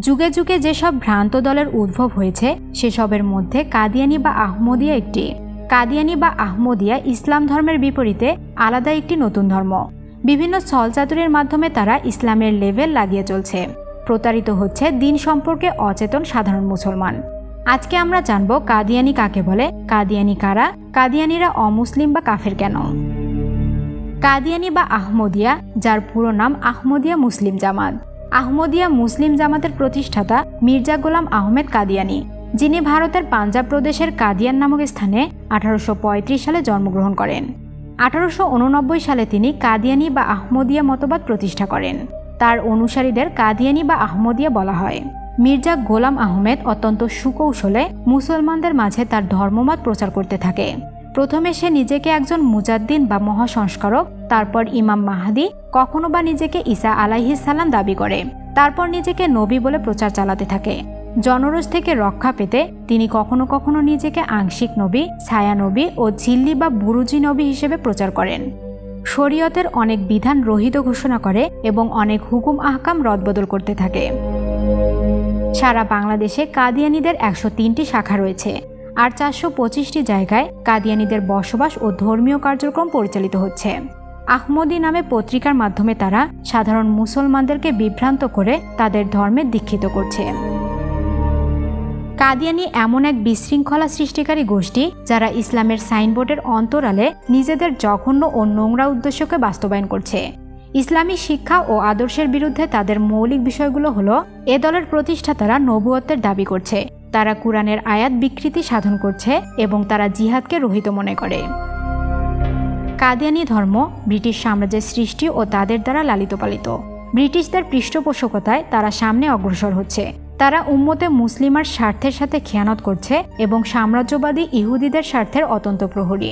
যুগে যুগে যেসব ভ্রান্ত দলের উদ্ভব হয়েছে, সেসবের মধ্যে কাদিয়ানি বা আহমদিয়া একটি। কাদিয়ানি বা আহমদিয়া ইসলাম ধর্মের বিপরীতে আলাদা একটি নতুন ধর্ম। বিভিন্ন ছলচাতুরের মাধ্যমে তারা ইসলামের লেভেল লাগিয়ে চলছে। প্রতারিত হচ্ছে দিন সম্পর্কে অচেতন সাধারণ মুসলমান। আজকে আমরা জানব কাদিয়ানি কাকে বলে, কাদিয়ানি কারা, কাদিয়ানিরা অমুসলিম বা কাফের কেন? কাদিয়ানি বা আহমদিয়া, যার পুরো নাম আহমদিয়া মুসলিম জামাত। আহমদিয়া মুসলিম জামাতের প্রতিষ্ঠাতা মির্জা গোলাম আহমেদ কাদিয়ানি, যিনি ভারতের পাঞ্জাব প্রদেশের কাদিয়ান নামক স্থানে আঠারোশো সালে জন্মগ্রহণ করেন। আঠারোশো উননব্বই সালে তিনি কাদিয়ানি বা আহমদিয়া মতবাদ প্রতিষ্ঠা করেন। তার অনুসারীদের কাদিয়ানি বা আহমদিয়া বলা হয়। মির্জা গোলাম আহমেদ অত্যন্ত সুকৌশলে মুসলমানদের মাঝে তার ধর্মমত প্রচার করতে থাকে। প্রথমে সে নিজেকে একজন মুজাদ্দিন বা মহাসংস্কারক তারপর ইমাম মাহাদি কখনো বা নিজেকে ঈসা সালাম দাবি করে। তারপর নিজেকে নবী বলে প্রচার চালাতে থাকে। জনরোষ থেকে রক্ষা পেতে তিনি কখনো কখনো নিজেকে আংশিক নবী, ছায়া নবী ও ঝিল্লি বা বুরুজি নবী হিসেবে প্রচার করেন। শরীয়তের অনেক বিধান রহিত ঘোষণা করে এবং অনেক হুকুম আহকাম রদবদল করতে থাকে। সারা বাংলাদেশে কাদিয়ানিদের একশো তিনটি শাখা রয়েছে আর চারশো পঁচিশটি জায়গায় কাদিয়ানিদের বসবাস ও ধর্মীয় কার্যক্রম পরিচালিত হচ্ছে। আহমদি নামে পত্রিকার মাধ্যমে তারা সাধারণ মুসলমানদেরকে বিভ্রান্ত করে তাদের ধর্মে দীক্ষিত করছে। কাদিয়ানি এমন এক বিশৃঙ্খলা সৃষ্টিকারী গোষ্ঠী যারা ইসলামের সাইনবোর্ডের অন্তরালে নিজেদের জঘন্য ও নোংরা উদ্দেশ্যকে বাস্তবায়ন করছে। ইসলামী শিক্ষা ও আদর্শের বিরুদ্ধে তাদের মৌলিক বিষয়গুলো হলো, এ দলের প্রতিষ্ঠাতারা নবুয়ত্বের দাবি করছে, তারা কোরআনের আয়াত বিকৃতি সাধন করছে এবং তারা জিহাদকে রহিত মনে করে। কাদিয়ানি ধর্ম ব্রিটিশ সাম্রাজ্যের সৃষ্টি ও তাদের দ্বারা লালিত পালিত। ব্রিটিশদের পৃষ্ঠপোষকতায় তারা সামনে অগ্রসর হচ্ছে। তারা উম্মতে মুসলিমার স্বার্থের সাথে খেয়ানত করছে এবং সাম্রাজ্যবাদী ইহুদিদের স্বার্থের অতন্ত প্রহরী।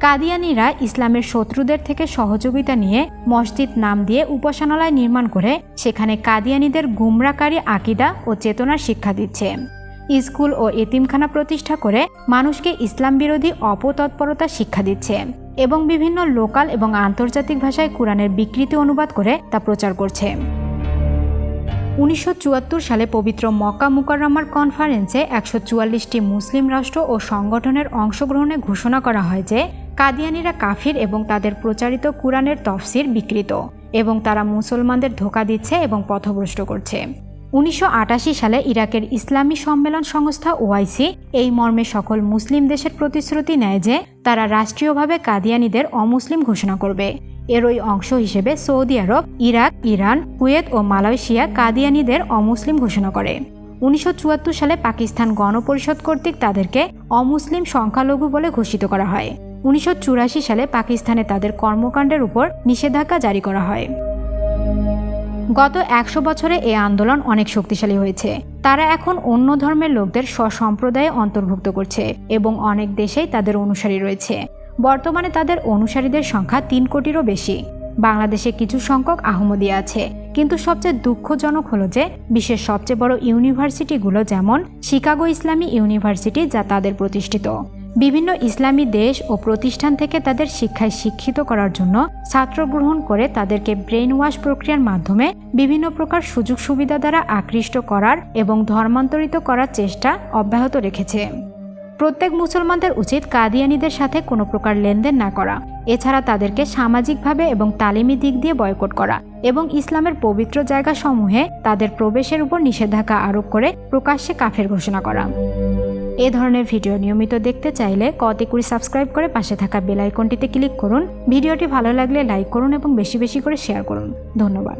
কাদিয়ানিরা ইসলামের শত্রুদের থেকে সহযোগিতা নিয়ে মসজিদ নাম দিয়ে উপাসনালয় নির্মাণ করে সেখানে কাদিয়ানিদের গুমরাকারী আকিদা ও চেতনার শিক্ষা দিচ্ছে। স্কুল ও এতিমখানা প্রতিষ্ঠা করে মানুষকে ইসলাম বিরোধী অপতৎপরতা শিক্ষা দিচ্ছে। এবং বিভিন্ন লোকাল এবং আন্তর্জাতিক ভাষায় কোরআনের বিকৃতি অনুবাদ করে তা প্রচার করছে। উনিশশো চুয়াত্তর সালে পবিত্র মক্কা মুকাররমার কনফারেন্সে একশো চুয়াল্লিশটি মুসলিম রাষ্ট্র ও সংগঠনের অংশগ্রহণে ঘোষণা করা হয় যে, কাদিয়ানিরা কাফির এবং তাদের প্রচারিত কোরআনের তফসির বিকৃত এবং তারা মুসলমানদের ধোকা দিচ্ছে এবং পথভ্রষ্ট করছে। উনিশশো আটাশি সালে ইরাকের ইসলামী সম্মেলন সংস্থা ওআইসি এই মর্মে সকল মুসলিম দেশের প্রতিশ্রুতি নেয় যে তারা রাষ্ট্রীয়ভাবে কাদিয়ানিদের অমুসলিম ঘোষণা করবে। এর ওই অংশ হিসেবে Saudi Arab, Iraq, Iran, Kuwait ও মালয়েশিয়া কাদিয়ানিদের অমুসলিম ঘোষণা করে। উনিশশো চুয়াত্তর সালে পাকিস্তান গণপরিষদ কর্তৃক তাদেরকে অমুসলিম সংখ্যালঘু বলে ঘোষিত করা হয়। উনিশশো চুরাশি সালে পাকিস্তানে তাদের কর্মকাণ্ডের উপর নিষেধাজ্ঞা জারি করা হয়। গত একশো বছরে এই আন্দোলন অনেক শক্তিশালী হয়েছে। তারা এখন অন্য ধর্মের লোকদের স্বসম্প্রদায়ে অন্তর্ভুক্ত করছে এবং অনেক দেশেই তাদের অনুসারী রয়েছে। বর্তমানে তাদের অনুসারীদের সংখ্যা তিন কোটিরও বেশি। বাংলাদেশে কিছু সংখ্যক আহমদিয়া আছে, কিন্তু সবচেয়ে দুঃখজনক হলো যে বিশ্বের সবচেয়ে বড় ইউনিভার্সিটিগুলো যেমন শিকাগো ইসলামী ইউনিভার্সিটি যা তাদের প্রতিষ্ঠিত। বিভিন্ন ইসলামী দেশ ও প্রতিষ্ঠান থেকে তাদের শিক্ষায় শিক্ষিত করার জন্য ছাত্র গ্রহণ করে তাদেরকে ব্রেন ওয়াশ প্রক্রিয়ার মাধ্যমে বিভিন্ন প্রকার সুযোগ সুবিধা দ্বারা আকৃষ্ট করার এবং ধর্মান্তরিত করার চেষ্টা অব্যাহত রেখেছে। প্রত্যেক মুসলমানদের উচিত কাদিয়ানিদের সাথে কোনো প্রকার লেনদেন না করা। এছাড়া তাদেরকে সামাজিকভাবে এবং তালিমি দিক দিয়ে বয়কট করা এবং ইসলামের পবিত্র জায়গাসমূহে তাদের প্রবেশের উপর নিষেধাজ্ঞা আরোপ করে প্রকাশ্যে কাফের ঘোষণা করা। এ ধরনের ভিডিও নিয়মিত দেখতে চাইলে কতে কুড়ি সাবস্ক্রাইব করে পাশে থাকা বেল আইকনটিতে ক্লিক করুন। ভিডিওটি ভালো লাগলে লাইক করুন এবং বেশি বেশি করে শেয়ার করুন। ধন্যবাদ।